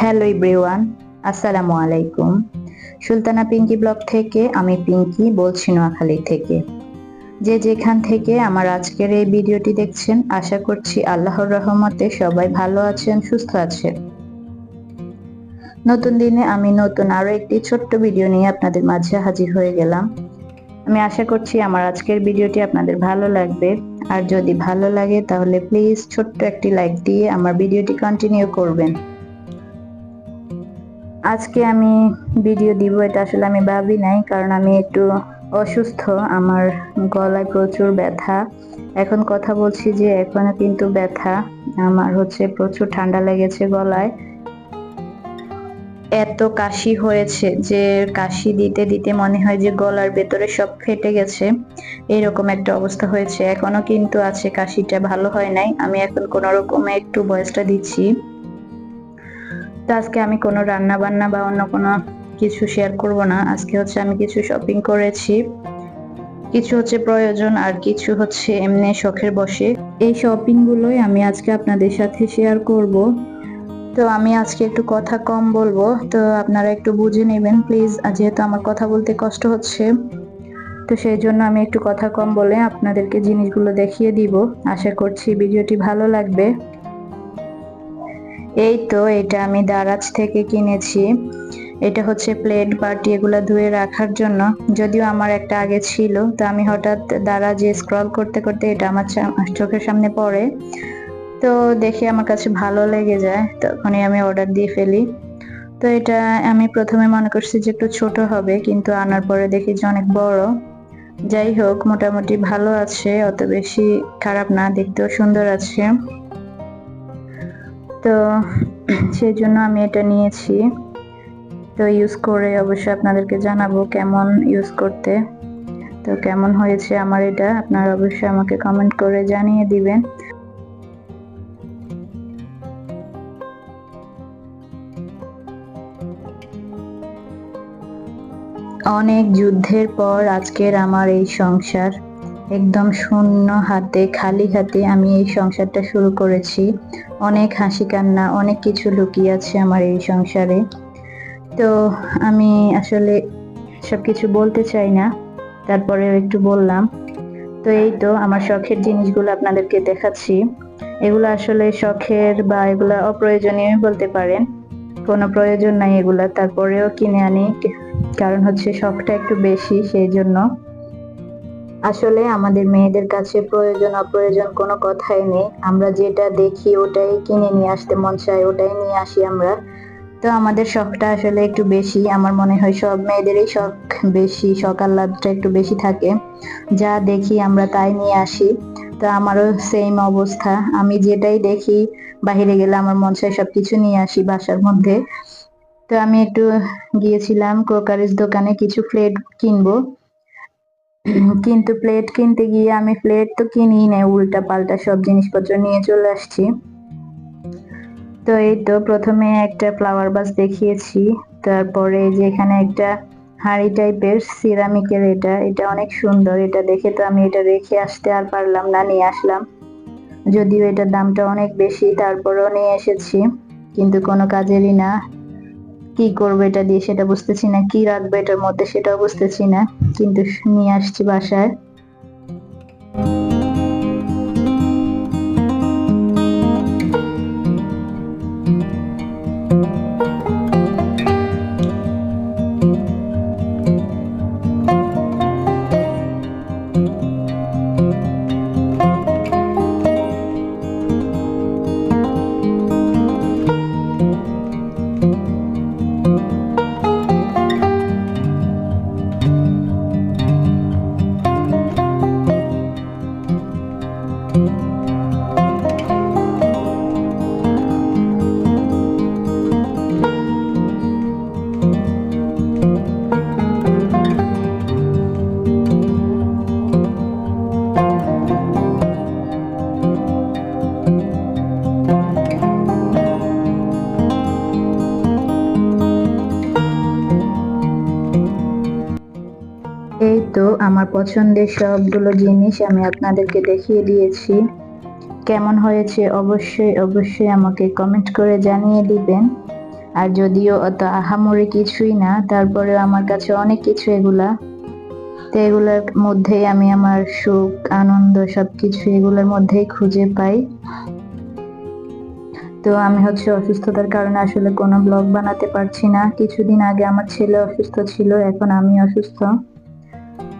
Hello everyone আসসালামু আলাইকুম। Sultana Pinki blog থেকে আমি পিঙ্কি বলছি নোয়াখালী থেকে। যে যেখান থেকে আমার আজকের এই ভিডিওটি দেখছেন, আশা করছি আল্লাহর রহমতে সবাই ভালো আছেন, সুস্থ আছেন। নতুন দিনে আমি নতুন আরও একটি ছোট্ট ভিডিও নিয়ে আপনাদের মাঝে হাজির হয়ে গেলাম। আমি আশা করছি আমার আজকের ভিডিওটি আপনাদের ভালো লাগবে। আর যদি ভালো লাগে, তাহলে প্লিজ ছোট্ট একটি লাইক দিয়ে আমার ভিডিওটি কন্টিনিউ করবেন। আজকে আমি ভিডিও দিব, এটা আসলে আমি ভাবি নাই, কারণ আমি একটু অসুস্থ, আমার গলায় প্রচুর ব্যথা। এখন কথা বলছি যে এখনও কিন্তু ব্যথা, আমার হচ্ছে প্রচুর ঠান্ডা লেগেছে গলায়। এত কাশি হয়েছে যে কাশি দিতে দিতে মনে হয় যে গলার ভেতরে সব ফেটে গেছে। এরকম একটা অবস্থা হয়েছে। এখনও কিন্তু আছে, কাশিটা ভালো হয় নাই। আমি এখন কোন রকমে একটু বয়সটা দিচ্ছি। তো আজকে আমি কোনো রান্না বান্না বা অন্য কোনো কিছু শেয়ার করব না। আজকে হচ্ছে আমি কিছু শপিং করেছি। কিছু হচ্ছে প্রয়োজন আর কিছু হচ্ছে এমনি শখের বসে। এই শপিং গুলোই আমি আজকে আপনাদের সাথে শেয়ার করব। তো আমি আজকে একটু কথা কম বলব। তো আপনারা একটু বুঝে নেবেন প্লিজ যেহেতু আমার কথা বলতে কষ্ট হচ্ছে, তো সেই জন্য আমি একটু কথা কম বলে আপনাদেরকে জিনিসগুলো দেখিয়ে দিব। আশা করছি ভিডিওটি ভালো লাগবে। এই তো, এটা আমি দারাজ থেকে কিনেছি। এটা হচ্ছে প্লেট বাটি এগুলো ধুয়ে রাখার জন্য। যদিও আমার একটা আগে ছিল, তো আমি হঠাৎ দারাজে স্ক্রল করতে করতে এটা আমার চোখের সামনে পড়ে। তো দেখে আমার কাছে ভালো লেগে যায়, তখনই আমি অর্ডার দিয়ে ফেলি। তো এটা আমি প্রথমে মনে করছি যে একটু ছোট হবে, কিন্তু আনার পরে দেখি যে অনেক বড়। যাই হোক, মোটামুটি ভালো আছে, অত বেশি খারাপ না, দেখতেও সুন্দর আছে। তো সেই জন্য আমি এটা নিয়েছি। তো ইউজ করে অবশ্যই আপনাদেরকে জানাব কেমন ইউজ করতে। তো কেমন হয়েছে আমার এটা, আপনারা অবশ্যই আমাকে কমেন্ট করে জানিয়ে দিবেন। অনেক যুদ্ধের পর আজকের আমার এই সংসার। একদম শূন্য হাতে, খালি হাতে আমি এই সংসারটা শুরু করেছি। অনেক হাসি কান্না, অনেক কিছু লুকিয়ে আছে আমার এই সংসারে। তো আমি আসলে সব কিছু বলতে চাই না তারপরে একটু বললাম। তো এই তো আমার শখের জিনিসগুলো আপনাদেরকে দেখাচ্ছি। এগুলো আসলে শখের বা এগুলো অপ্রয়োজনীয় বলতে পারেন। কোনো প্রয়োজন নাই এগুলা। তারপরেও কিনে আনি কারণ হচ্ছে শখটা একটু বেশি, সেই জন্য। আসলে আমাদের মেয়েদের কাছে প্রয়োজন অপ্রয়োজন কোনো কথাই নেই। আমরা যেটা দেখি ওটাই কিনে নিয়ে আসতে মন চায়, ওটাই নিয়ে আসি আমরা। তো আমাদের শখটা আসলে একটু বেশি। আমার মনে হয় সব মেয়েদেরই শখ বেশি, শখ আহ্লাদটা একটু বেশি থাকে। যা দেখি আমরা তাই নিয়ে আসি। তো আমারও সেম অবস্থা। আমি যেটাই দেখি, বাহিরে গেলে আমার মন চায় সবকিছু নিয়ে আসি বাসার মধ্যে। তো আমি একটু গিয়েছিলাম ক্রোকারিজ দোকানে কিছু প্লেট কিনবো। কিন্তু প্লেট কিনতে গিয়ে আমি প্লেট তো কিনি না উল্টা পাল্টা সব জিনিসপত্র নিয়ে চলে আসছি। তো এই তো প্রথমে একটা ফ্লাওয়ার বাস দেখিয়েছি, তারপরে যে এখানে একটা হাড়ি টাইপের সিরামিকের এটা এটা অনেক সুন্দর, এটা দেখে তো আমি এটা রেখে আসতে আর পারলাম না, নিয়ে আসলাম। যদিও এটার দামটা অনেক বেশি, তারপরেও নিয়ে এসেছি, কিন্তু কোনো কাজেরই না। কি করব এটা দিয়ে সেটা বুঝতেছি না, কি রাখব এটার মধ্যে সেটাও বুঝতেছি না, কিন্তু নিয়ে আসছি বাসায়। পছন্দের সবগুলো জিনিস আমি আপনাদেরকে দেখিয়ে দিয়েছি। কেমন হয়েছে অবশ্যই অবশ্যই আমাকে কমেন্ট করে জানিয়ে দিবেন। আর যদিও অত আহামরি কিছুই না, তারপরেও আমার কাছে অনেক কিছু এগুলা। তো এগুলোর মধ্যেই আমি আমার সুখ, আনন্দ সব কিছু এগুলোর মধ্যেই খুঁজে পাই। তো আমি হচ্ছে অসুস্থতার কারণে আসলে কোনো ব্লগ বানাতে পারছি না। কিছুদিন আগে আমার ছেলে অসুস্থ ছিল, এখন আমি অসুস্থ।